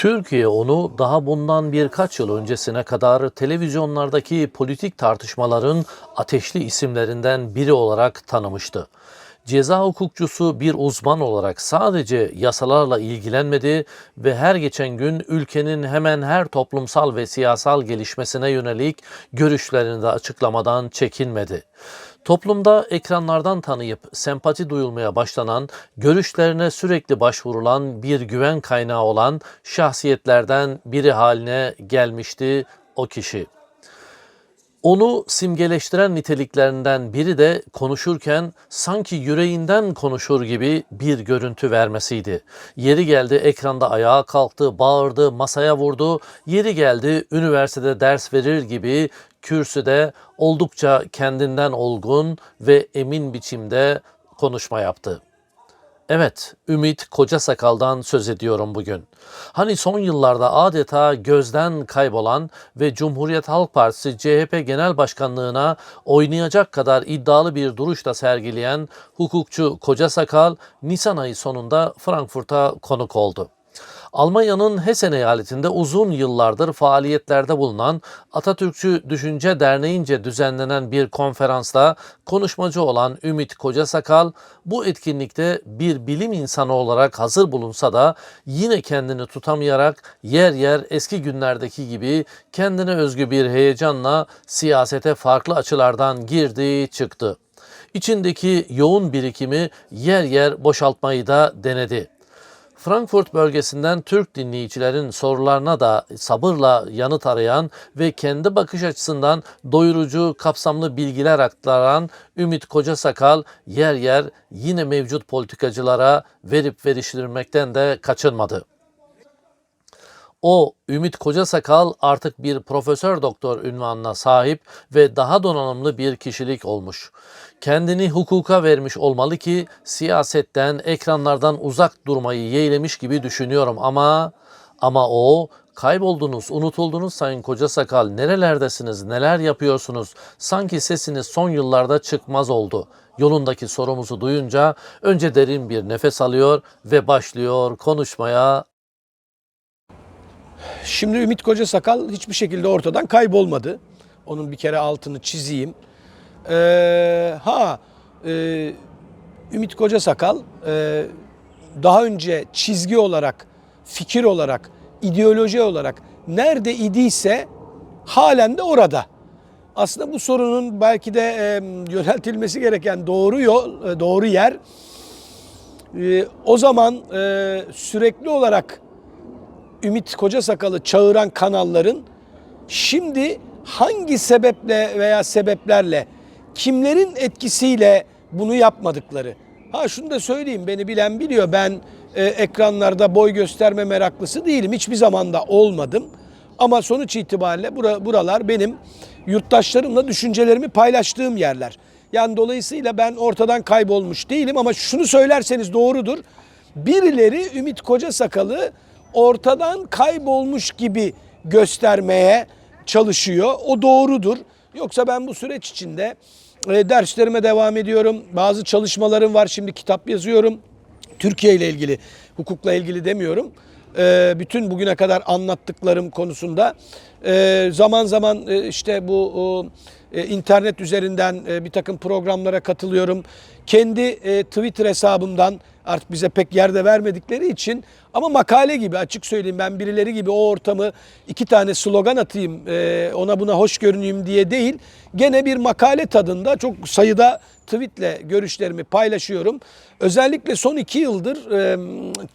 Türkiye onu daha bundan birkaç yıl öncesine kadar televizyonlardaki politik tartışmaların ateşli isimlerinden biri olarak tanımıştı. Ceza hukukçusu bir uzman olarak sadece yasalarla ilgilenmedi ve her geçen gün ülkenin hemen her toplumsal ve siyasal gelişmesine yönelik görüşlerini de açıklamadan çekinmedi. Toplumda ekranlardan tanıyıp sempati duyulmaya başlanan, görüşlerine sürekli başvurulan bir güven kaynağı olan şahsiyetlerden biri haline gelmişti o kişi. Onu simgeleştiren niteliklerinden biri de konuşurken sanki yüreğinden konuşur gibi bir görüntü vermesiydi. Yeri geldi ekranda ayağa kalktı, bağırdı, masaya vurdu. Yeri geldi üniversitede ders verir gibi kürsüde oldukça kendinden olgun ve emin biçimde konuşma yaptı. Evet, Ümit Koca Sakal'dan söz ediyorum bugün. Hani son yıllarda adeta gözden kaybolan ve Cumhuriyet Halk Partisi CHP Genel Başkanlığına oynayacak kadar iddialı bir duruşla sergileyen hukukçu Koca Sakal, Nisan ayı sonunda Frankfurt'a konuk oldu. Almanya'nın Hessen eyaletinde uzun yıllardır faaliyetlerde bulunan Atatürkçü Düşünce Derneği'nce düzenlenen bir konferansta konuşmacı olan Ümit Kocasakal bu etkinlikte bir bilim insanı olarak hazır bulunsa da yine kendini tutamayarak yer yer eski günlerdeki gibi kendine özgü bir heyecanla siyasete farklı açılardan girdi çıktı. İçindeki yoğun birikimi yer yer boşaltmayı da denedi. Frankfurt bölgesinden Türk dinleyicilerin sorularına da sabırla yanıt arayan ve kendi bakış açısından doyurucu, kapsamlı bilgiler aktaran Ümit Kocasakal yer yer yine mevcut politikacılara verip veriştirmekten de kaçınmadı. O Ümit Kocasakal artık bir profesör doktor ünvanına sahip ve daha donanımlı bir kişilik olmuş. Kendini hukuka vermiş olmalı ki siyasetten, ekranlardan uzak durmayı yeğlemiş gibi düşünüyorum ama ama o kayboldunuz, unutuldunuz Sayın Kocasakal. Nerelerdesiniz, neler yapıyorsunuz? Sanki sesiniz son yıllarda çıkmaz oldu. Yolundaki sorumuzu duyunca önce derin bir nefes alıyor ve başlıyor konuşmaya Şimdi Ümit Koca Sakal hiçbir şekilde ortadan kaybolmadı. Onun bir kere altını çizeyim. Ee, ha e, Ümit Koca Sakal e, daha önce çizgi olarak, fikir olarak, ideoloji olarak nerede idiyse halen de orada. Aslında bu sorunun belki de e, yöneltilmesi gereken doğru yol, e, doğru yer e, o zaman e, sürekli olarak Ümit Koca Sakal'ı çağıran kanalların şimdi hangi sebeple veya sebeplerle kimlerin etkisiyle bunu yapmadıkları. Ha şunu da söyleyeyim beni bilen biliyor ben e, ekranlarda boy gösterme meraklısı değilim. Hiçbir zaman da olmadım. Ama sonuç itibariyle bura, buralar benim yurttaşlarımla düşüncelerimi paylaştığım yerler. Yani dolayısıyla ben ortadan kaybolmuş değilim ama şunu söylerseniz doğrudur. Birileri Ümit Koca Sakal'ı ortadan kaybolmuş gibi göstermeye çalışıyor. O doğrudur. Yoksa ben bu süreç içinde e, derslerime devam ediyorum. Bazı çalışmalarım var. Şimdi kitap yazıyorum. Türkiye ile ilgili, hukukla ilgili demiyorum. E, bütün bugüne kadar anlattıklarım konusunda e, zaman zaman işte bu internet üzerinden e, bir takım programlara katılıyorum. Kendi e, Twitter hesabımdan artık bize pek yerde vermedikleri için ama makale gibi açık söyleyeyim ben birileri gibi o ortamı iki tane slogan atayım e, ona buna hoş görüneyim diye değil. Gene bir makale tadında çok sayıda tweetle görüşlerimi paylaşıyorum. Özellikle son iki yıldır e,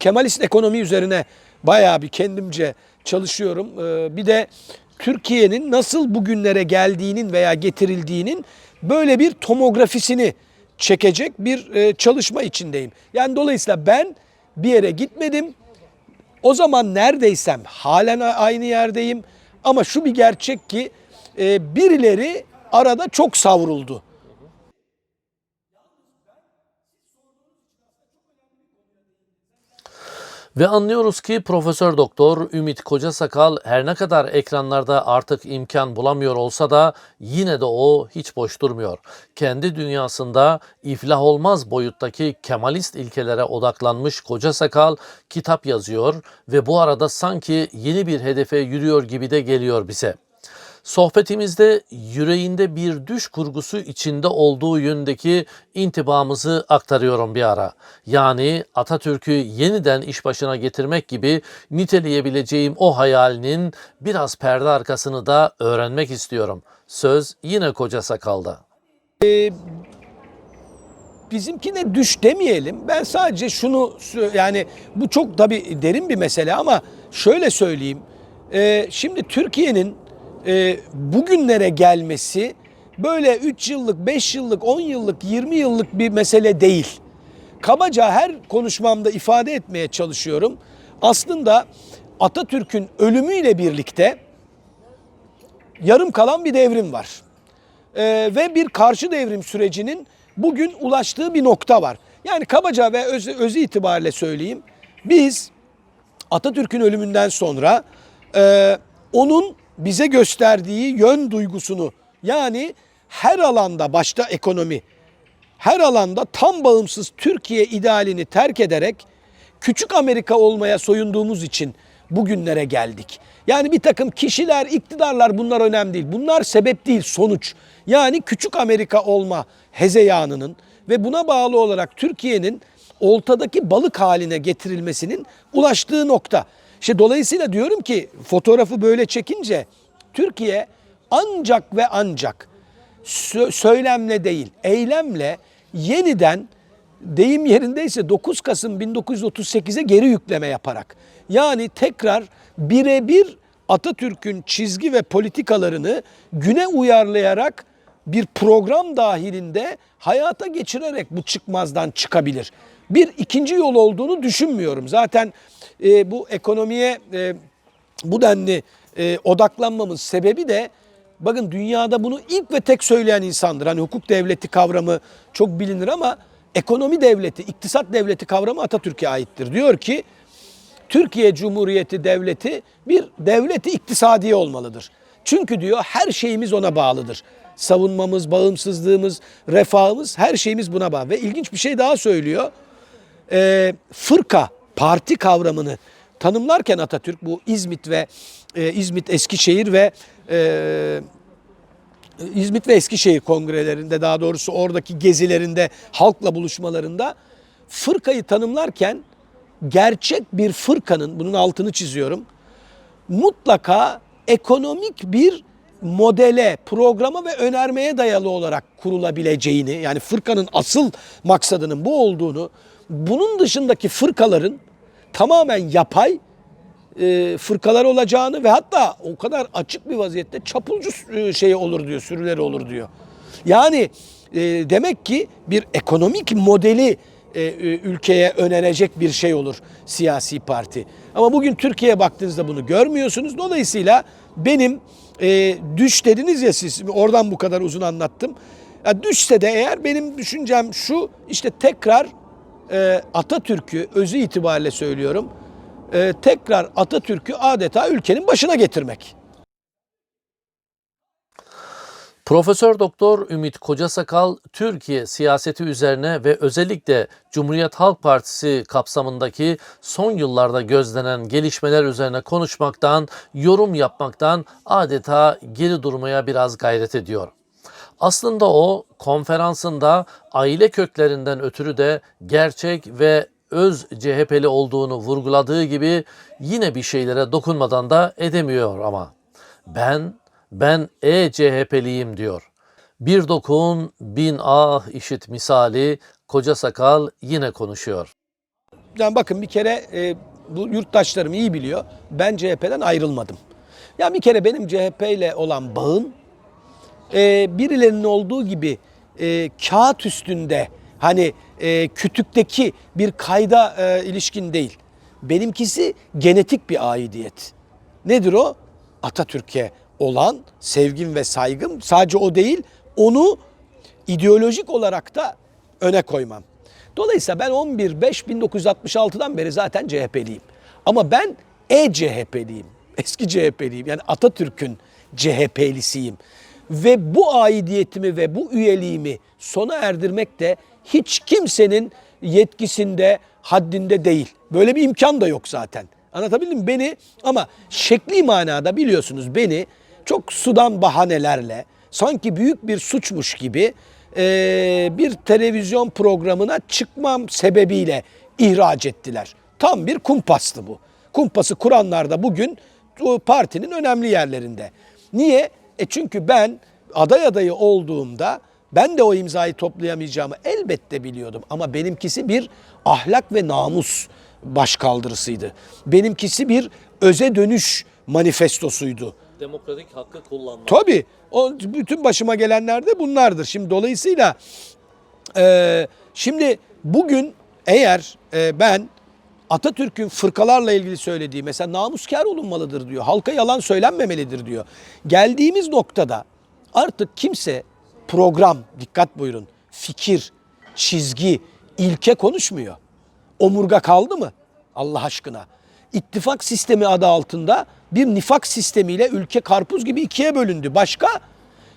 Kemalist ekonomi üzerine bayağı bir kendimce çalışıyorum. E, bir de Türkiye'nin nasıl bugünlere geldiğinin veya getirildiğinin böyle bir tomografisini çekecek bir e, çalışma içindeyim. Yani dolayısıyla ben bir yere gitmedim. O zaman neredeysem halen aynı yerdeyim. Ama şu bir gerçek ki e, birileri arada çok savruldu. Ve anlıyoruz ki Profesör Doktor Ümit Kocasakal her ne kadar ekranlarda artık imkan bulamıyor olsa da yine de o hiç boş durmuyor. Kendi dünyasında iflah olmaz boyuttaki Kemalist ilkelere odaklanmış Kocasakal kitap yazıyor ve bu arada sanki yeni bir hedefe yürüyor gibi de geliyor bize. Sohbetimizde yüreğinde bir düş kurgusu içinde olduğu yönündeki intibamızı aktarıyorum bir ara. Yani Atatürk'ü yeniden iş başına getirmek gibi niteleyebileceğim o hayalinin biraz perde arkasını da öğrenmek istiyorum. Söz yine koca sakalda. bizimkine düş demeyelim. Ben sadece şunu yani bu çok tabii derin bir mesele ama şöyle söyleyeyim. Ee, şimdi Türkiye'nin e, bugünlere gelmesi böyle 3 yıllık, 5 yıllık, 10 yıllık, 20 yıllık bir mesele değil. Kabaca her konuşmamda ifade etmeye çalışıyorum. Aslında Atatürk'ün ölümüyle birlikte yarım kalan bir devrim var. Ee, ve bir karşı devrim sürecinin bugün ulaştığı bir nokta var. Yani kabaca ve öz, özü itibariyle söyleyeyim. Biz Atatürk'ün ölümünden sonra e, onun bize gösterdiği yön duygusunu yani her alanda başta ekonomi her alanda tam bağımsız Türkiye idealini terk ederek küçük Amerika olmaya soyunduğumuz için bugünlere geldik. Yani bir takım kişiler, iktidarlar bunlar önemli değil. Bunlar sebep değil, sonuç. Yani küçük Amerika olma hezeyanının ve buna bağlı olarak Türkiye'nin oltadaki balık haline getirilmesinin ulaştığı nokta. İşte dolayısıyla diyorum ki fotoğrafı böyle çekince Türkiye ancak ve ancak sö- söylemle değil, eylemle yeniden deyim yerindeyse 9 Kasım 1938'e geri yükleme yaparak yani tekrar birebir Atatürk'ün çizgi ve politikalarını güne uyarlayarak bir program dahilinde hayata geçirerek bu çıkmazdan çıkabilir. Bir ikinci yol olduğunu düşünmüyorum. Zaten e, bu ekonomiye e, bu denli e, odaklanmamız sebebi de bakın dünyada bunu ilk ve tek söyleyen insandır. Hani hukuk devleti kavramı çok bilinir ama ekonomi devleti, iktisat devleti kavramı Atatürk'e aittir. Diyor ki Türkiye Cumhuriyeti Devleti bir devleti iktisadi olmalıdır. Çünkü diyor her şeyimiz ona bağlıdır. Savunmamız, bağımsızlığımız, refahımız her şeyimiz buna bağlı. Ve ilginç bir şey daha söylüyor. Ee, fırka, parti kavramını tanımlarken Atatürk bu İzmit ve e, İzmit Eskişehir ve e, İzmit ve Eskişehir kongrelerinde daha doğrusu oradaki gezilerinde halkla buluşmalarında fırkayı tanımlarken gerçek bir fırkanın bunun altını çiziyorum mutlaka ekonomik bir modele, programa ve önermeye dayalı olarak kurulabileceğini yani fırkanın asıl maksadının bu olduğunu bunun dışındaki fırkaların tamamen yapay e, fırkalar olacağını ve hatta o kadar açık bir vaziyette çapulcu e, şeyi olur diyor, sürüleri olur diyor. Yani e, demek ki bir ekonomik modeli e, e, ülkeye önerecek bir şey olur siyasi parti. Ama bugün Türkiye'ye baktığınızda bunu görmüyorsunuz. Dolayısıyla benim e, düş dediniz ya siz oradan bu kadar uzun anlattım. Ya düşse de eğer benim düşüncem şu işte tekrar e, Atatürk'ü özü itibariyle söylüyorum. e, tekrar Atatürk'ü adeta ülkenin başına getirmek. Profesör Doktor Ümit Kocasakal Türkiye siyaseti üzerine ve özellikle Cumhuriyet Halk Partisi kapsamındaki son yıllarda gözlenen gelişmeler üzerine konuşmaktan, yorum yapmaktan adeta geri durmaya biraz gayret ediyor. Aslında o konferansında aile köklerinden ötürü de gerçek ve öz CHP'li olduğunu vurguladığı gibi yine bir şeylere dokunmadan da edemiyor ama. Ben ben e-CHP'liyim diyor. Bir dokun bin ah işit misali koca sakal yine konuşuyor. Yani bakın bir kere e, bu yurttaşlarım iyi biliyor. Ben CHP'den ayrılmadım. Ya bir kere benim CHP ile olan bağım e, birilerinin olduğu gibi e, kağıt üstünde hani e, kütükteki bir kayda e, ilişkin değil. Benimkisi genetik bir aidiyet. Nedir o? Atatürk'e olan sevgim ve saygım sadece o değil, onu ideolojik olarak da öne koymam. Dolayısıyla ben 11-5-1966'dan beri zaten CHP'liyim. Ama ben E-CHP'liyim. Eski CHP'liyim. Yani Atatürk'ün CHP'lisiyim. Ve bu aidiyetimi ve bu üyeliğimi sona erdirmek de hiç kimsenin yetkisinde, haddinde değil. Böyle bir imkan da yok zaten. Anlatabildim mi? Beni ama şekli manada biliyorsunuz beni çok sudan bahanelerle sanki büyük bir suçmuş gibi eee, bir televizyon programına çıkmam sebebiyle ihraç ettiler. Tam bir kumpastı bu. Kumpası kuranlar da bugün partinin önemli yerlerinde. Niye? E çünkü ben aday adayı olduğumda ben de o imzayı toplayamayacağımı elbette biliyordum. Ama benimkisi bir ahlak ve namus başkaldırısıydı. Benimkisi bir öze dönüş manifestosuydu. Demokratik hakkı kullanmak. Tabii. O bütün başıma gelenler de bunlardır. Şimdi dolayısıyla e, şimdi bugün eğer e, ben Atatürk'ün fırkalarla ilgili söylediği mesela namuskar olunmalıdır diyor. Halka yalan söylenmemelidir diyor. Geldiğimiz noktada artık kimse program, dikkat buyurun, fikir, çizgi, ilke konuşmuyor. Omurga kaldı mı? Allah aşkına. İttifak sistemi adı altında bir nifak sistemiyle ülke karpuz gibi ikiye bölündü. Başka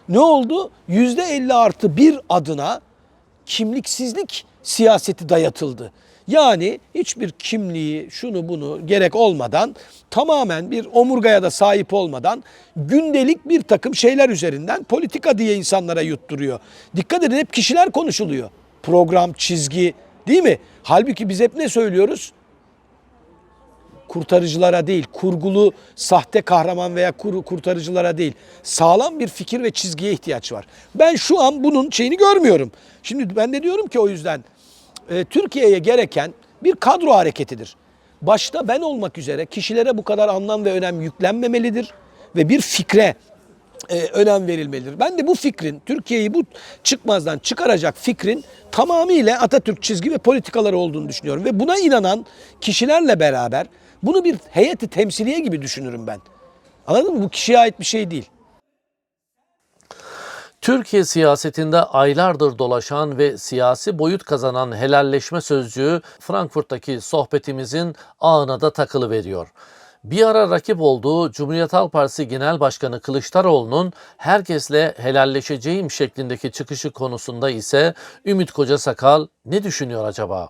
ne oldu? Yüzde elli artı bir adına kimliksizlik siyaseti dayatıldı. Yani hiçbir kimliği, şunu bunu gerek olmadan tamamen bir omurgaya da sahip olmadan gündelik bir takım şeyler üzerinden politika diye insanlara yutturuyor. Dikkat edin hep kişiler konuşuluyor. Program, çizgi değil mi? Halbuki biz hep ne söylüyoruz? kurtarıcılara değil, kurgulu sahte kahraman veya kur- kurtarıcılara değil, sağlam bir fikir ve çizgiye ihtiyaç var. Ben şu an bunun şeyini görmüyorum. Şimdi ben de diyorum ki o yüzden e, Türkiye'ye gereken bir kadro hareketidir. Başta ben olmak üzere kişilere bu kadar anlam ve önem yüklenmemelidir ve bir fikre e, önem verilmelidir. Ben de bu fikrin Türkiye'yi bu çıkmazdan çıkaracak fikrin tamamıyla Atatürk çizgi ve politikaları olduğunu düşünüyorum ve buna inanan kişilerle beraber bunu bir heyeti temsiliye gibi düşünürüm ben. Anladın mı? Bu kişiye ait bir şey değil. Türkiye siyasetinde aylardır dolaşan ve siyasi boyut kazanan helalleşme sözcüğü Frankfurt'taki sohbetimizin ağına da takılı veriyor. Bir ara rakip olduğu Cumhuriyet Halk Partisi Genel Başkanı Kılıçdaroğlu'nun herkesle helalleşeceğim şeklindeki çıkışı konusunda ise Ümit Kocasakal ne düşünüyor acaba?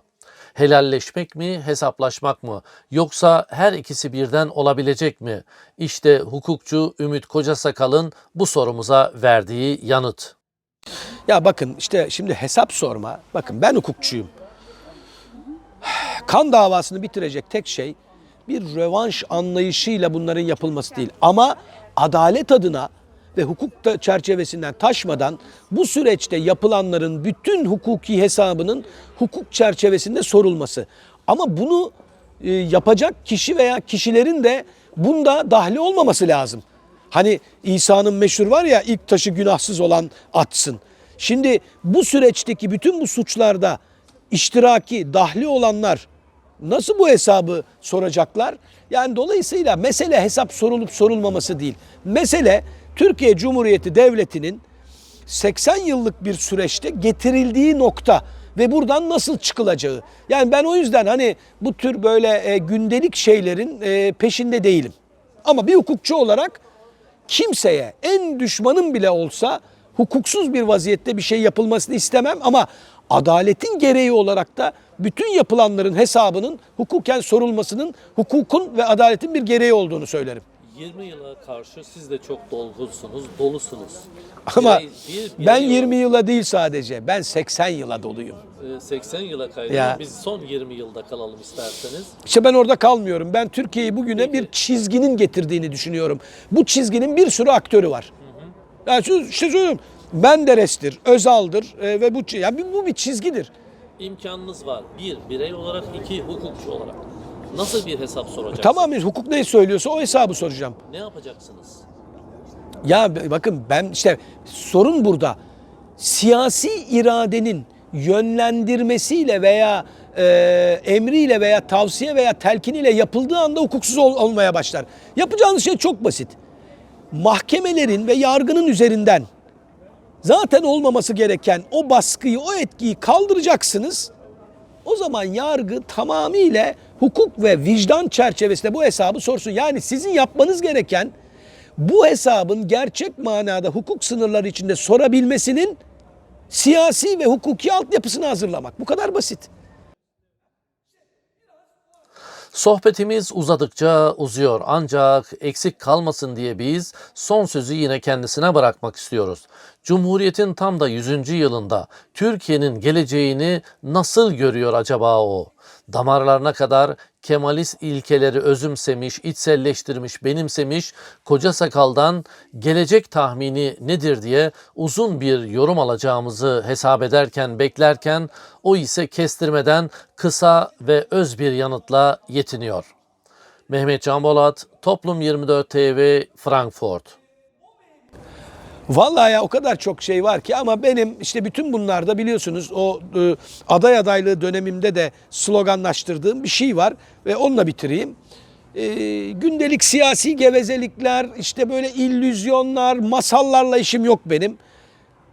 Helalleşmek mi, hesaplaşmak mı? Yoksa her ikisi birden olabilecek mi? İşte hukukçu Ümit Kocasakal'ın bu sorumuza verdiği yanıt. Ya bakın işte şimdi hesap sorma. Bakın ben hukukçuyum. Kan davasını bitirecek tek şey bir rövanş anlayışıyla bunların yapılması değil. Ama adalet adına ve hukuk da çerçevesinden taşmadan bu süreçte yapılanların bütün hukuki hesabının hukuk çerçevesinde sorulması. Ama bunu e, yapacak kişi veya kişilerin de bunda dahli olmaması lazım. Hani İsa'nın meşhur var ya ilk taşı günahsız olan atsın. Şimdi bu süreçteki bütün bu suçlarda iştiraki, dahli olanlar nasıl bu hesabı soracaklar? Yani dolayısıyla mesele hesap sorulup sorulmaması değil. Mesele Türkiye Cumhuriyeti Devleti'nin 80 yıllık bir süreçte getirildiği nokta ve buradan nasıl çıkılacağı. Yani ben o yüzden hani bu tür böyle e, gündelik şeylerin e, peşinde değilim. Ama bir hukukçu olarak kimseye en düşmanım bile olsa hukuksuz bir vaziyette bir şey yapılmasını istemem ama adaletin gereği olarak da bütün yapılanların hesabının hukuken sorulmasının hukukun ve adaletin bir gereği olduğunu söylerim. 20 yıla karşı siz de çok dolgunsunuz, dolusunuz. Ama bir- birey ben olarak, 20 yıla değil sadece ben 80 yıla doluyum. e, 80 yıla kaydı. Biz son 20 yılda kalalım isterseniz. İşte ben orada kalmıyorum. Ben Türkiye'yi bugüne bir çizginin getirdiğini düşünüyorum. Bu çizginin bir sürü aktörü var. Yani şu, işte söylüyorum. Menderes'tir, Özal'dır e, ve bu yani bu bir çizgidir. İmkanınız var. Bir, birey olarak. iki hukukçu olarak. Nasıl bir hesap soracaksınız? Tamamen hukuk ne söylüyorsa o hesabı soracağım. Ne yapacaksınız? Ya bakın ben işte sorun burada. Siyasi iradenin yönlendirmesiyle veya e, emriyle veya tavsiye veya telkiniyle yapıldığı anda hukuksuz ol- olmaya başlar. Yapacağınız şey çok basit. Mahkemelerin ve yargının üzerinden zaten olmaması gereken o baskıyı, o etkiyi kaldıracaksınız. O zaman yargı tamamıyla hukuk ve vicdan çerçevesinde bu hesabı sorsun. Yani sizin yapmanız gereken bu hesabın gerçek manada hukuk sınırları içinde sorabilmesinin siyasi ve hukuki altyapısını hazırlamak. Bu kadar basit. Sohbetimiz uzadıkça uzuyor ancak eksik kalmasın diye biz son sözü yine kendisine bırakmak istiyoruz. Cumhuriyetin tam da 100. yılında Türkiye'nin geleceğini nasıl görüyor acaba o? Damarlarına kadar Kemalist ilkeleri özümsemiş, içselleştirmiş, benimsemiş koca sakaldan gelecek tahmini nedir diye uzun bir yorum alacağımızı hesap ederken, beklerken o ise kestirmeden kısa ve öz bir yanıtla yetiniyor. Mehmet Can Bolat, Toplum 24 TV, Frankfurt. Vallahi ya o kadar çok şey var ki ama benim işte bütün bunlarda biliyorsunuz o e, aday adaylığı dönemimde de sloganlaştırdığım bir şey var ve onunla bitireyim. E, gündelik siyasi gevezelikler, işte böyle illüzyonlar, masallarla işim yok benim.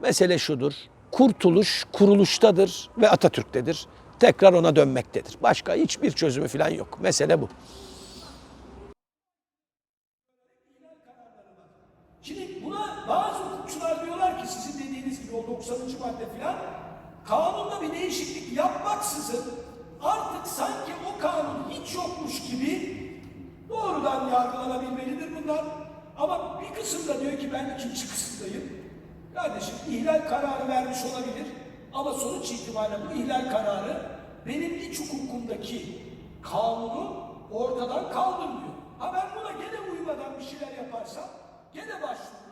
Mesele şudur. Kurtuluş kuruluştadır ve Atatürk'tedir. Tekrar ona dönmektedir. Başka hiçbir çözümü falan yok. Mesele bu. Şimdi buna bazı hukukçular diyorlar ki sizin dediğiniz gibi o 90. madde filan kanunda bir değişiklik yapmaksızın artık sanki o kanun hiç yokmuş gibi doğrudan yargılanabilmelidir bunlar. Ama bir kısım da diyor ki ben ikinci kısımdayım. Kardeşim ihlal kararı vermiş olabilir ama sonuç itibariyle bu ihlal kararı benim iç hukukumdaki kanunu ortadan kaldırmıyor. Ha ben buna gene uymadan bir şeyler yaparsam gene başvururum.